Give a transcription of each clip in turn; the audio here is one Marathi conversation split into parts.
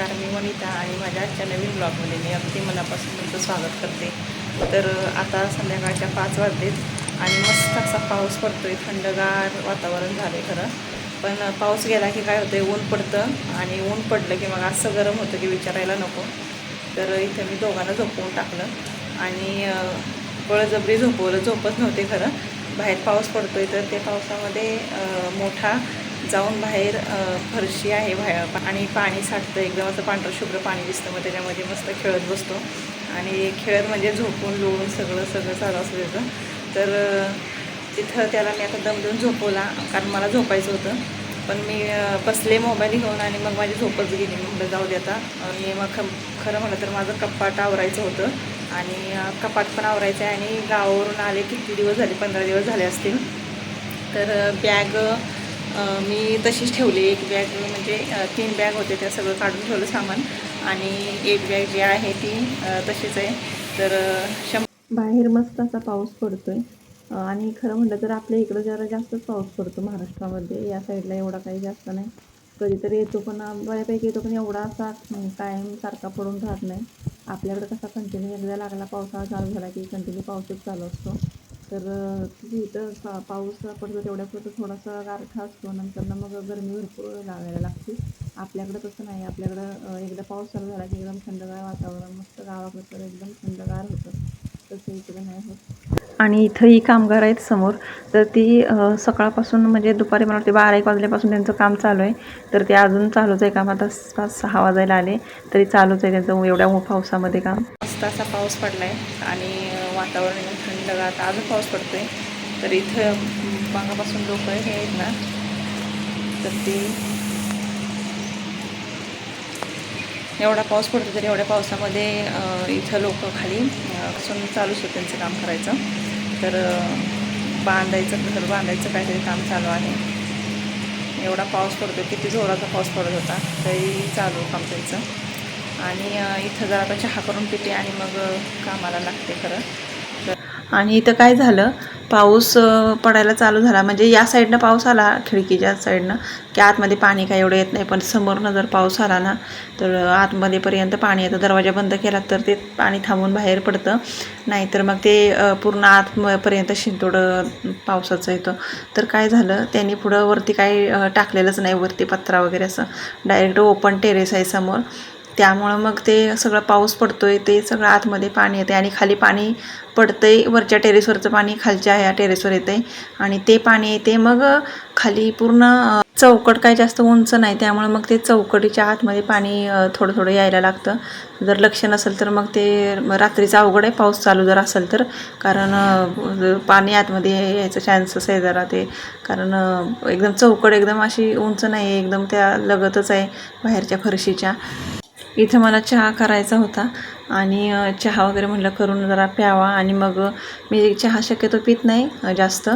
नमस्कार मी वनिता आणि माझ्या आजच्या नवीन ब्लॉगमध्ये मी अगदी मनापासून तुमचं स्वागत करते. तर आता संध्याकाळच्या पाच वाजलेत आणि मस्त असा पाऊस पडतो आहे थंडगार वातावरण झालं आहे खरं. पण पाऊस गेला की काय होतं ऊन पडतं आणि ऊन पडलं की मग असं गरम होतं की विचारायला नको. तर इथं मी दोघांना झोपवून टाकलं आणि बळजबरी झोपवलं झोपत नव्हते खरं. बाहेर पाऊस पडतो आहे तर ते पावसामध्ये मोठा जाऊन बाहेर फरशी आहे बाहेर आणि पाणी साठतं. एकदम असं पांढरं शुभ्र पाणी दिसतं. मग त्याच्यामध्ये मस्त खेळत बसतो. आणि खेळत म्हणजे झोपून लोळून सगळं सगळं चालू असं त्याचं. तर तिथं त्याला मी आता दम देऊन झोपवला. कारण मला झोपायचं होतं. पण मी बसले मोबाईल घेऊन आणि मग माझी झोपच गेली. मी म्हटलं जाऊ दे आता. आणि मग खम खरं म्हटलं तर माझं कपाट आवरायचं होतं. आणि कपाट पण आवरायचं आहे. आणि गावावरून आले किती दिवस झाले? पंधरा दिवस झाले असतील. तर बॅग मी तशीच ठेवली. एक बॅग म्हणजे तीन बॅग होते. त्या सगळं काढून ठेवलं सामान. आणि एक बॅग जी आहे ती तशीच आहे. तर शं बाहेर मस्त असा पाऊस पडतो आहे आणि खरं म्हटलं तर आपल्या इकडं जरा जास्तच पाऊस पडतो महाराष्ट्रामध्ये. या साईडला एवढा काही जास्त नाही. कधीतरी येतो पण बऱ्यापैकी येतो पण एवढा असा कायम सारखा पडून राहत नाही. आपल्याकडे कसा कंटिन्यू एकदा लागला पावसाळा चालू झाला की कंटिन्यू पाऊसच चालू असतो. तर अ, इथं पा पाऊस पडतो तेवढ्या पुरतं थोडासा गारठा असतो. नंतर ना मग गरमी भरपूर लागायला लागते. आपल्याकडं तसं नाही. आपल्याकडं एकदा पाऊस चालू झाला की एकदम थंडगार वातावरण मस्त गावाकडं तर एकदम थंडगार होतं. तसं इकडं नाही होत. आणि इथंही कामगार आहेत समोर. तर ती सकाळपासून म्हणजे दुपारी मला वाटते बारा एक वाजल्यापासून त्यांचं काम चालू आहे. तर ते अजून चालूच आहे काम. आता पाच सहा वाजायला आले. तरी चालूच आहे त्यांचं एवढ्या पावसामध्ये काम. मस्त असा पाऊस पडला आहे आणि वातावरण एकदम थंडगार आता अजून पाऊस आहे तर इथं मागापासून लोक हे आहेत ना तर ते एवढा पाऊस पडतो तर एवढ्या पावसामध्ये इथं लोक खाली असून चालूच होतं त्यांचं काम करायचं. तर बांधायचं घर बांधायचं काहीतरी काम चालू आहे. एवढा पाऊस पडतो किती जोराचा पाऊस पडत होता तरी चालू काम त्यांचं. आणि इथं जरा आता चहा करून पिते आणि मग कामाला लागते खरं. आणि इथं काय झालं? पाऊस पडायला चालू झाला. म्हणजे या साईडनं पाऊस आला खिडकीच्या साईडनं. की आतमध्ये पाणी काय एवढं येत नाही पण समोरनं जर पाऊस आला ना तर आतमध्येपर्यंत पाणी येतं. दरवाजा बंद केला तर ते पाणी थांबून बाहेर पडतं. नाहीतर मग ते पूर्ण आतपर्यंत शिंतोडं पावसाचं येतं. तर काय झालं? त्यांनी पुढं वरती काही टाकलेलंच नाही. वरती पत्रा वगैरे असं. डायरेक्ट ओपन टेरेस आहे समोर. त्यामुळं मग ते सगळं पाऊस पडतोय ते सगळं आतमध्ये पाणी येते आणि खाली पाणी पडतंय. वरच्या टेरेसवरचं पाणी खालच्या ह्या टेरेसवर येते आणि ते पाणी येते मग खाली पूर्ण चौकट काय जास्त उंच नाही त्यामुळे मग ते चौकटीच्या आतमध्ये पाणी थोडं थोडं यायला लागतं. जर लक्ष नसेल तर मग ते रात्रीचा रात्रीचं अवघड आहे पाऊस चालू जर असेल तर. कारण पाणी आतमध्ये यायचं चान्सेस आहे जरा ते. कारण एकदम चौकट एकदम अशी उंच नाही आहे एकदम त्या लगतच आहे बाहेरच्या फरशीच्या. इथं मला चहा करायचा होता आणि चहा वगैरे म्हटलं करून जरा प्यावा आणि मग मी चहा शक्यतो पित नाही जास्त.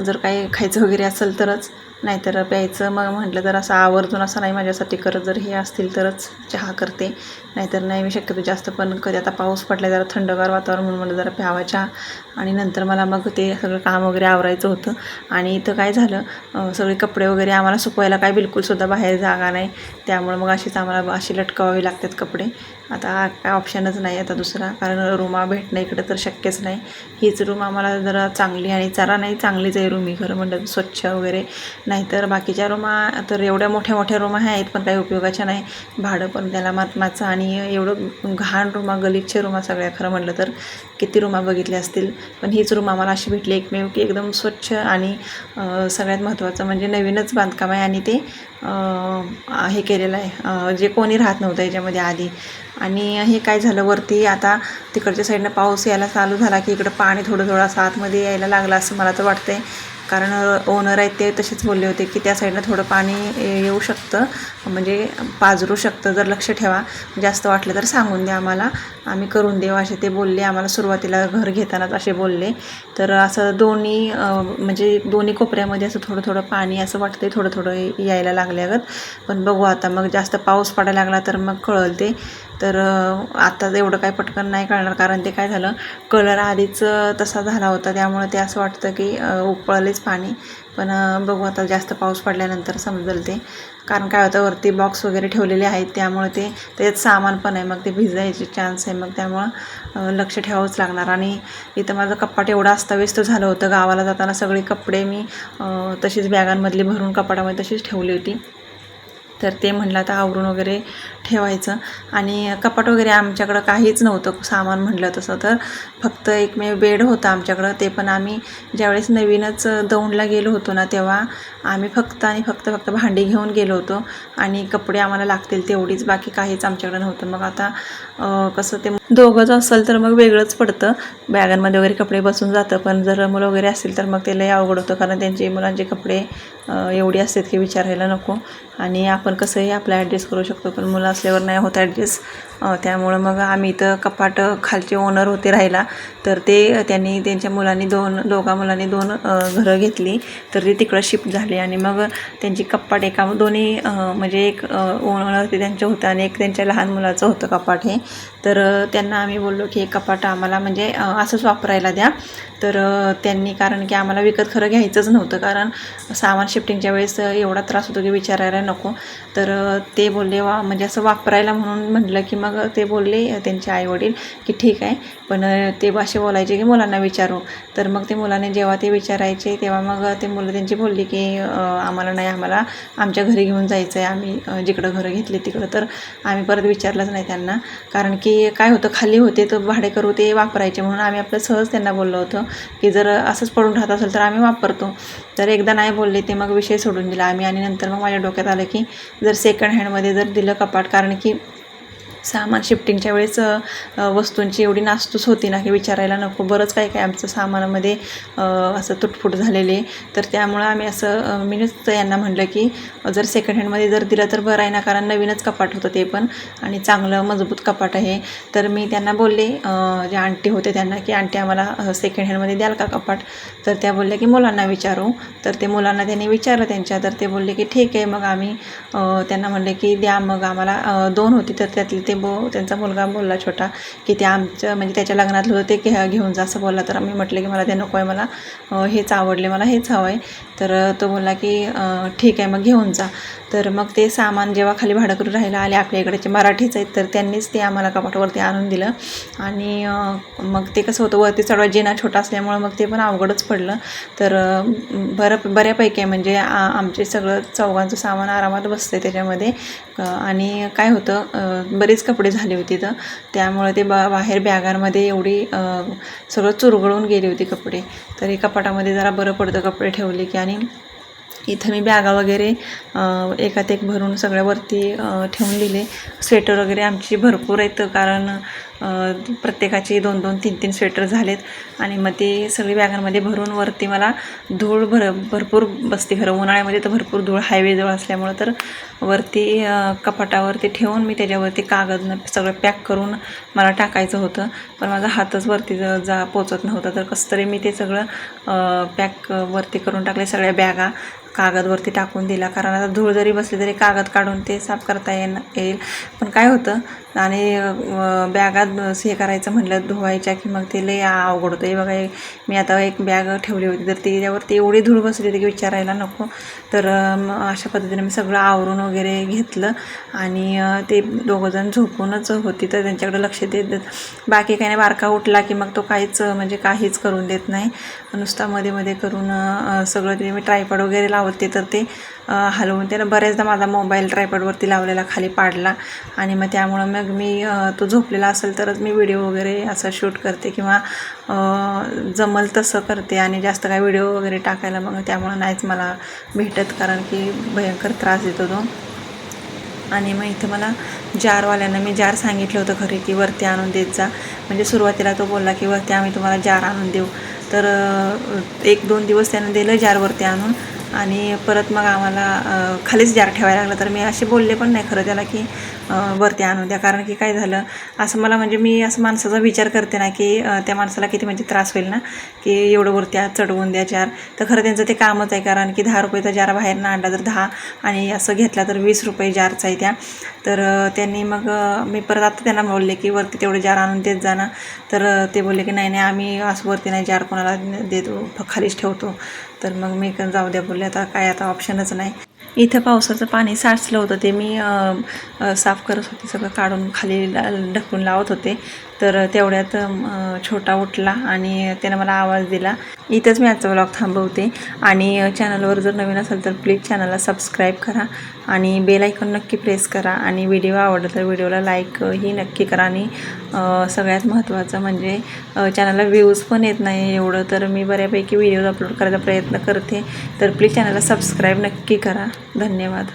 जर काही खायचं वगैरे असेल तरच. नाहीतर प्यायचं मग म्हटलं तर असं आवर्जून असं नाही माझ्यासाठी करत जर हे असतील तरच चहा करते. नाहीतर नाही मी शक्यतो जास्त पण कधी आता पाऊस पडला जरा थंडगार वातावरण म्हणून म्हटलं जरा प्यावा चहा. आणि नंतर मला मग ते सगळं काम वगैरे आवरायचं होतं. आणि इथं काय झालं सगळे कपडे वगैरे आम्हाला सुकवायला काय बिलकुलसुद्धा बाहेर जागा नाही. त्यामुळे मग अशीच आम्हाला अशी लटकावावी लागतात कपडे. आता काय ऑप्शनच नाही आता दुसरा कारण रूमा भेटणं इकडं तर शक्यच नाही. हीच रूम आम्हाला जरा चांगली आणि जरा नाही चांगलीच आहे रूम ही खरं म्हणलं स्वच्छ वगैरे नाहीतर बाकीच्या रूमा तर एवढ्या मोठ्या मोठ्या रूमा आहेत पण काही उपयोगाच्या नाही. भाडं पण त्याला मातमाचं आणि एवढं घाण रूमा गलिच्छ रूमा सगळ्या खरं म्हटलं तर किती रूमा बघितल्या असतील. पण हीच रूम आम्हाला अशी भेटली एकमेव की एकदम स्वच्छ आणि सगळ्यात महत्त्वाचं म्हणजे नवीनच बांधकाम आहे आणि ते हे केलेलं आहे. जे कोणी राहत नव्हतं याच्यामध्ये आधी. आणि हे काय झालं वरती आता तिकडच्या साईडनं पाऊस यायला चालू झाला की इकडं पाणी थोडं थोडं असं आतमध्ये यायला लागलं असं मला तर वाटतंय. कारण ओनर आहेत ते तसेच बोलले होते की त्या साईडनं थोडं पाणी येऊ शकतं. म्हणजे पाजरू शकतं जर लक्ष ठेवा. जास्त वाटलं तर सांगून द्या आम्हाला. आम्ही करून देऊ असे ते बोलले. आम्हाला सुरुवातीला घर घेतानाच असे बोलले. तर असं दोन्ही म्हणजे दोन्ही कोपऱ्यामध्ये असं थोडं थोडं पाणी असं वाटतंय. थोडं थोडं यायला लागल्यागत पण बघू आता मग जास्त पाऊस पडायला लागला तर मग कळल ते. तर आता एवढं काय पटकन नाही कळणार कारण ते काय झालं कलर आधीच तसा झाला होता. त्यामुळे ते असं वाटतं की उपळलेच उकळलेच पाणी पण बघू आता जास्त पाऊस पडल्यानंतर समजेल ते. कारण काय होतं वरती बॉक्स वगैरे ठेवलेले आहेत. त्यामुळे ते त्याच्यात सामान पण आहे. मग ते भिजायचे चान्स आहे. मग त्यामुळं लक्ष ठेवावंच लागणार. आणि इथं माझं कपाट एवढा अस्ताव्यस्त झालं होतं. गावाला जाताना सगळे कपडे मी तशीच बॅगांमधली भरून कपाटामध्ये तशीच ठेवली होती. तर ते म्हणलं आता आवरून वगैरे ठेवायचं. आणि कपाट वगैरे आमच्याकडं काहीच नव्हतं सामान म्हटलं तसं तर. फक्त एकमेव बेड होतं आमच्याकडं. ते पण आम्ही ज्यावेळेस नवीनच दौंडला गेलो होतो ना तेव्हा आम्ही फक्त आणि फक्त फक्त भांडी घेऊन गेलो होतो. आणि कपडे आम्हाला लागतील तेवढीच. बाकी काहीच आमच्याकडं नव्हतं. मग आता कसं ते दोघंच असेल तर मग वेगळंच पडतं. बॅगांमध्ये वगैरे कपडे बसून जातं. पण जर मुलं वगैरे असतील तर मग ते लय अवघड होतं. कारण त्यांचे मुलांचे कपडे एवढी एवढे असतात की विचारायला नको. आणि आपण कसंही आपला ॲडजस्ट करू शकतो. पण मुलं असल्यावर नाही होत ॲडजस्ट त्यामुळं मग आम्ही इथं कपाट खालचे ओनर होते राहायला. तर ते त्यांनी त्यांच्या मुलांनी दोन दोघा मुलांनी दोन घरं घेतली. तर ते तिकडं शिफ्ट झाले आणि मग त्यांची कपाट एका दोन्ही म्हणजे एक ओनर ते त्यांचं होतं आणि एक त्यांच्या लहान मुलाचं होतं कपाट हे. तर त्यांना आम्ही बोललो की हे कपाट आम्हाला म्हणजे असंच वापरायला द्या. तर त्यांनी कारण की आम्हाला विकत खरं घ्यायचंच नव्हतं कारण सामान शिफ्टिंगच्या वेळेस एवढा त्रास होतो की विचारायला नको. तर ते बोलले वा म्हणजे असं वापरायला म्हणून म्हटलं की मग मग ते बोलले त्यांचे आईवडील की ठीक आहे पण ते भाषा बोलायचे की मुलांना विचारू. तर मग ते मुलाने जेव्हा ते विचारायचे तेव्हा मग ते मुलं त्यांची बोलली की आम्हाला नाही आम्हाला आमच्या घरी घेऊन जायचं आहे आम्ही जिकडं घरं घेतले तिकडं. तर आम्ही परत विचारलंच नाही त्यांना कारण की काय होतं खाली होते तर भाडेकरू ते वापरायचे म्हणून आम्ही आपलं सहज त्यांना बोललो होतो की जर असंच पडून राहत असेल तर आम्ही वापरतो. तर एकदा नाही बोलले ते मग विषय सोडून दिला आम्ही आणि नंतर मग माझ्या डोक्यात आलं की जर सेकंड हँडमध्ये जर दिलं कपाट कारण की सामान शिफ्टिंगच्या वेळेस वस्तूंची एवढी नासतूस होती ना की विचारायला नको. बरंच काय काय आमचं सामानामध्ये असं तुटफुट झालेले. तर त्यामुळं आम्ही असं मीच यांना म्हटलं की जर सेकंड हँडमध्ये जर दिलं तर बरं आहे ना कारण नवीनच कपाट होतं ते पण आणि चांगलं मजबूत कपाट आहे. तर मी त्यांना बोलले जे आंटी होते त्यांना की आंटी आम्हाला सेकंड हँडमध्ये द्याल का कपाट? तर त्या बोलल्या की मुलांना विचारू. तर ते मुलांना त्यांनी विचारलं त्यांच्या तर ते बोलले की ठीक आहे. मग आम्ही त्यांना म्हणले की द्या मग आम्हाला दोन होती तर त्यातली ते बो त्यांचा मुलगा बोलला छोटा की ते आमचं म्हणजे त्याच्या लग्नातलं होतं ते घे घेऊन जा असं बोलला. तर आम्ही म्हटलं की मला ते नको आहे मला हेच आवडले मला हेच हवं आहे तर तो बोलला की ठीक आहे मग घेऊन जा. तर मग ते सामान जेव्हा खाली भाडं करून राहायला आले आपल्या इकडचे मराठीच आहेत तर त्यांनीच ते आम्हाला कपाटावरती आणून दिलं. आणि मग ते कसं होतं वरती चढवा जेना छोटा असल्यामुळं मग ते पण अवघडच पडलं. तर बरं बऱ्यापैकी आहे म्हणजे आ आमचे सगळं चौघांचं सामान आरामात बसतं आहे त्याच्यामध्ये आणि काय होतं बरेच कपडे झाले होते तर त्यामुळे ते बा बाहेर बॅगांमध्ये एवढी सगळं चुरगळून गेली होती कपडे. तरी कपाटामध्ये जरा बरं पडतं कपडे ठेवले की आणि इथं मी बॅगा वगैरे एकात एक भरून सगळ्यावरती ठेवून दिले. स्वेटर वगैरे आमची भरपूर आहेत कारण प्रत्येकाची दोन दोन तीन तीन स्वेटर झालेत. आणि मग ते सगळी बॅगांमध्ये भरून वरती मला धूळ भर भरपूर बसते. खरं उन्हाळ्यामध्ये तर भरपूर धूळ हायवेजवळ असल्यामुळं तर वरती कपाटावरती ठेवून मी त्याच्यावरती कागद सगळं पॅक करून मला टाकायचं होतं. पण माझा हातच वरती ज- जा पोचत नव्हता. तर कसं तरी मी ते सगळं पॅक वरती करून टाकले सगळ्या बॅगा कागदवरती टाकून दिला. कारण आता धूळ जरी बसली तरी कागद काढून ते साफ करता येईल. पण काय होतं आणि बॅगात हे करायचं म्हटलं धुवायच्या की मग ते लय अवघड होतं हे बघा हे मी आता एक बॅग ठेवली होती तर ती त्यावरती एवढी धूळ बसली होती की विचारायला नको. तर अशा पद्धतीने मी सगळं आवरून वगैरे घेतलं आणि ते दोघंजण झोपूनच होती. तर त्यांच्याकडे लक्ष देत बाकी काही नाही बारका उठला की मग तो काहीच म्हणजे काहीच करून देत नाही. नुसता मध्ये मध्ये करून सगळं ते मी ट्रायपॉड वगैरे लावते तर ते हलवून त्यानं बऱ्याचदा माझा मोबाईल ट्रायपॉडवरती लावलेला खाली पाडला. आणि मग त्यामुळं मग मी तो झोपलेला असेल तरच मी व्हिडिओ वगैरे असं शूट करते किंवा जमल तसं करते आणि जास्त काय व्हिडिओ वगैरे टाकायला मग त्यामुळं नाहीच मला भेटत कारण की भयंकर त्रास देतो तो. आणि मग इथं मला जारवाल्यांना मी जार सांगितलं होतं घरी की वरती आणून देत जा. म्हणजे सुरुवातीला तो बोलला की वरती आम्ही तुम्हाला जार आणून देऊ. तर एक दोन दिवस त्यानं दिलं जारवरती आणून. आणि परत मग आम्हाला खालीच जार ठेवायला लागला. तर मी असे बोलले पण नाही खरं त्याला की वरती आणून द्या. कारण की काय झालं असं मला म्हणजे मी असं माणसाचा विचार करते ना की त्या माणसाला किती म्हणजे त्रास होईल ना की एवढं वरती आज चढवून द्या जार तर खरं त्यांचं ते कामच आहे कारण की दहा रुपयेचा जार बाहेरनं आणला तर दहा आणि असं घेतला तर वीस रुपये जारचा आहे त्या. तर त्यांनी मग मी परत आता त्यांना बोलले की वरती तेवढे जार आणून देत जाणं तर ते बोलले की नाही नाही आम्ही असं वरती नाही जार कोणाला देतो खालीच ठेवतो. तर मग मी जाऊ द्या बोलले. आता काय आता ऑप्शनच नाही. इथं पावसाचं पाणी साचलं होतं ते मी साफ करत होते सगळं काढून खाली ढकलून लावत होते. तर तेवढ्यात छोटा उठला आणि त्यानं मला आवाज दिला. इथंच मी आजचा ब्लॉग थांबवते. आणि चॅनलवर जर नवीन असेल तर प्लीज चॅनलला सबस्क्राईब करा आणि बेल आयकॉन नक्की प्रेस करा. आणि व्हिडिओ आवडला तर व्हिडिओला लाईक ही नक्की करा. आणि सगळ्यात महत्त्वाचं म्हणजे चॅनलला व्ह्यूज पण येत नाही एवढं तर मी बऱ्यापैकी व्हिडिओज अपलोड करायचा प्रयत्न करते. तर प्लीज चॅनलला सबस्क्राईब नक्की करा. धन्यवाद.